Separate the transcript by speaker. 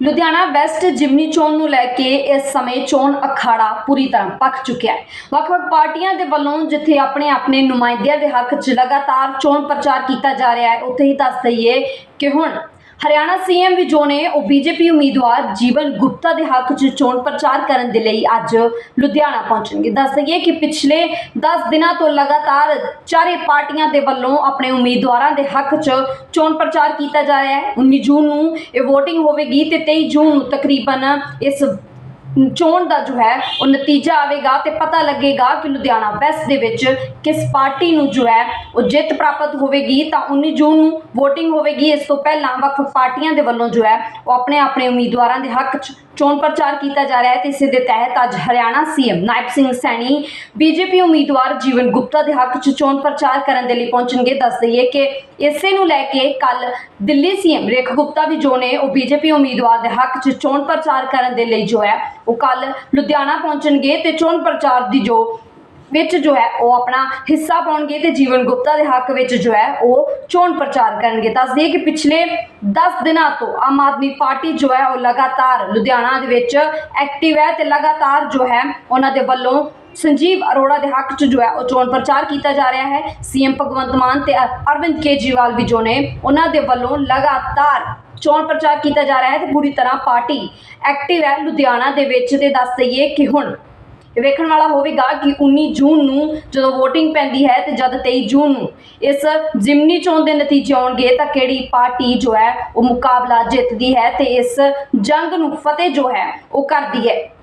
Speaker 1: Ludhiana West ਜਿਮਨੀ ਚੋਣ ਨੂੰ ਲੈ ਕੇ ਇਸ ਸਮੇਂ ਚੋਣ ਅਖਾੜਾ ਪੂਰੀ ਤਰ੍ਹਾਂ ਪੱਕ ਚੁੱਕਿਆ ਹੈ। ਵੱਖ-ਵੱਖ ਪਾਰਟੀਆਂ ਦੇ ਵੱਲੋਂ ਜਿੱਥੇ ਆਪਣੇ ਆਪਣੇ ਨੁਮਾਇੰਦਿਆਂ ਦੇ ਹੱਕ 'ਚ ਲਗਾਤਾਰ ਚੋਣ ਪ੍ਰਚਾਰ ਕੀਤਾ ਜਾ ਰਿਹਾ ਹੈ, ਉੱਥੇ ਹੀ ਦੱਸ ਦਈਏ ਕਿ ਹੁਣ ਹਰਿਆਣਾ ਸੀਐਮ ਵੀ ਜੋ ਨੇ, ਉਹ ਬੀਜੇਪੀ ਉਮੀਦਵਾਰ ਜੀਵਨ ਗੁਪਤਾ ਦੇ ਹੱਕ 'ਚ ਚੋਣ ਪ੍ਰਚਾਰ ਕਰਨ ਦੇ ਲਈ ਅੱਜ ਲੁਧਿਆਣਾ ਪਹੁੰਚਣਗੇ। ਦੱਸ ਦਈਏ ਕਿ ਪਿਛਲੇ 10 ਦਿਨਾਂ ਤੋਂ ਲਗਾਤਾਰ ਚਾਰੇ ਪਾਰਟੀਆਂ ਦੇ ਵੱਲੋਂ ਆਪਣੇ ਉਮੀਦਵਾਰਾਂ ਦੇ ਹੱਕ 'ਚ ਚੋਣ ਪ੍ਰਚਾਰ ਕੀਤਾ ਜਾ ਰਿਹਾ ਹੈ। 19 ਜੂਨ ਨੂੰ ਇਹ VOTING ਹੋਵੇਗੀ ਤੇ 23 ਜੂਨ ਨੂੰ ਤਕਰੀਬਨ ਇਸ ਚੋਣ ਦਾ ਜੋ ਹੈ, ਉਹ ਨਤੀਜਾ ਆਵੇਗਾ ਤੇ ਪਤਾ ਲੱਗੇਗਾ ਕਿ ਲੁਧਿਆਣਾ ਵੈਸਟ ਦੇ ਵਿੱਚ ਕਿਸ ਪਾਰਟੀ ਨੂੰ ਜੋ ਹੈ, ਉਹ ਜਿੱਤ ਪ੍ਰਾਪਤ ਹੋਵੇਗੀ। ਤਾਂ 19 ਜੂਨ ਨੂੰ VOTING ਹੋਵੇਗੀ। ਇਸ ਤੋਂ ਪਹਿਲਾਂ ਵੱਖ ਪਾਰਟੀਆਂ ਦੇ ਵੱਲੋਂ ਜੋ ਹੈ, ਉਹ ਆਪਣੇ ਆਪਣੇ ਉਮੀਦਵਾਰਾਂ ਦੇ ਹੱਕ 'ਚ ਚੋਣ ਪ੍ਰਚਾਰ ਕੀਤਾ ਜਾ ਰਿਹਾ ਹੈ ਤੇ ਇਸੇ ਦੇ ਤਹਿਤ ਅੱਜ ਹਰਿਆਣਾ ਸੀਐਮ ਨਾਇਬ ਸਿੰਘ ਸੈਣੀ, ਬੀਜੇਪੀ ਉਮੀਦਵਾਰ ਜੀਵਨ ਗੁਪਤਾ ਦੇ ਹੱਕ 'ਚ ਚੋਣ ਪ੍ਰਚਾਰ ਕਰਨ ਦੇ ਲਈ ਪਹੁੰਚਣਗੇ। ਦੱਸ ਦਈਏ ਕਿ ਇਸੇ ਨੂੰ ਲੈ ਕੇ ਕੱਲ ਦਿੱਲੀ ਸੀਐਮ ਰੇਖ ਗੁਪਤਾ ਵੀ ਜੋ ਨੇ, ਉਹ ਬੀਜੇਪੀ ਉਮੀਦਵਾਰ ਦੇ ਹੱਕ 'ਚ ਚੋਣ ਪ੍ਰਚਾਰ ਕਰਨ ਦੇ ਲਈ ਜੋ ਹੈ, ਉਹ ਕੱਲ ਲੁਧਿਆਣਾ ਪਹੁੰਚਣਗੇ ਤੇ ਚੋਣ ਪ੍ਰਚਾਰ ਦੀ ਜੋ ਵਿੱਚ ਜੋ ਹੈ ਉਹ ਆਪਣਾ ਹਿੱਸਾ ਪਾਉਣਗੇ ਤੇ ਜੀਵਨ ਗੁਪਤਾ ਦੇ ਹੱਕ ਵਿੱਚ ਜੋ ਹੈ ਉਹ ਚੋਣ ਪ੍ਰਚਾਰ ਕਰਨਗੇ। ਦੱਸ ਕਿ ਪਿਛਲੇ 10 ਦਿਨਾਂ ਤੋਂ ਆਮ ਆਦਮੀ ਪਾਰਟੀ ਜੋ ਹੈ ਉਹ ਲਗਾਤਾਰ ਲੁਧਿਆਣਾ ਦੇ ਵਿੱਚ ਐਕਟਿਵ ਹੈ ਤੇ ਲਗਾਤਾਰ ਜੋ ਹੈ ਉਹਨਾਂ ਦੇ ਵੱਲੋਂ ਸੰਜੀਵ ਅਰੋੜਾ ਦੇ ਹੱਕ 'ਚ ਜੋ ਹੈ ਉਹ ਚੋਣ ਪ੍ਰਚਾਰ ਕੀਤਾ ਜਾ ਰਿਹਾ ਹੈ। ਸੀਐਮ ਭਗਵੰਤ ਮਾਨ ਤੇ ਅਰਵਿੰਦ ਕੇਜਰੀਵਾਲ ਵੀ ਜੋ ਨੇ ਉਹਨਾਂ ਦੇ ਵੱਲੋਂ ਲਗਾਤਾਰ ਚੋਣ ਪ੍ਰਚਾਰ ਕੀਤਾ ਜਾ ਰਿਹਾ ਹੈ ਤੇ ਪੂਰੀ ਤਰ੍ਹਾਂ ਪਾਰਟੀ ਐਕਟਿਵ ਹੈ ਲੁਧਿਆਣਾ ਦੇ ਵਿੱਚ ਤੇ ਦੱਸ ਦਈਏ ਕਿ ਹੁਣ ਵੇਖਣ ਵਾਲਾ ਹੋਵੇਗਾ ਕਿ 19 ਜੂਨ ਨੂੰ ਜਦੋਂ VOTING ਪੈਂਦੀ ਹੈ ਤੇ ਜਦ 23 ਜੂਨ ਨੂੰ ਇਸ ਜ਼ਿਮਨੀ ਚੋਣ ਦੇ ਨਤੀਜੇ ਆਉਣਗੇ ਤਾਂ ਕਿਹੜੀ ਪਾਰਟੀ ਜੋ ਹੈ ਉਹ ਮੁਕਾਬਲਾ ਜਿੱਤਦੀ ਹੈ ਤੇ ਇਸ ਜੰਗ ਨੂੰ ਫਤਿਹ ਜੋ ਹੈ ਉਹ ਕਰਦੀ ਹੈ।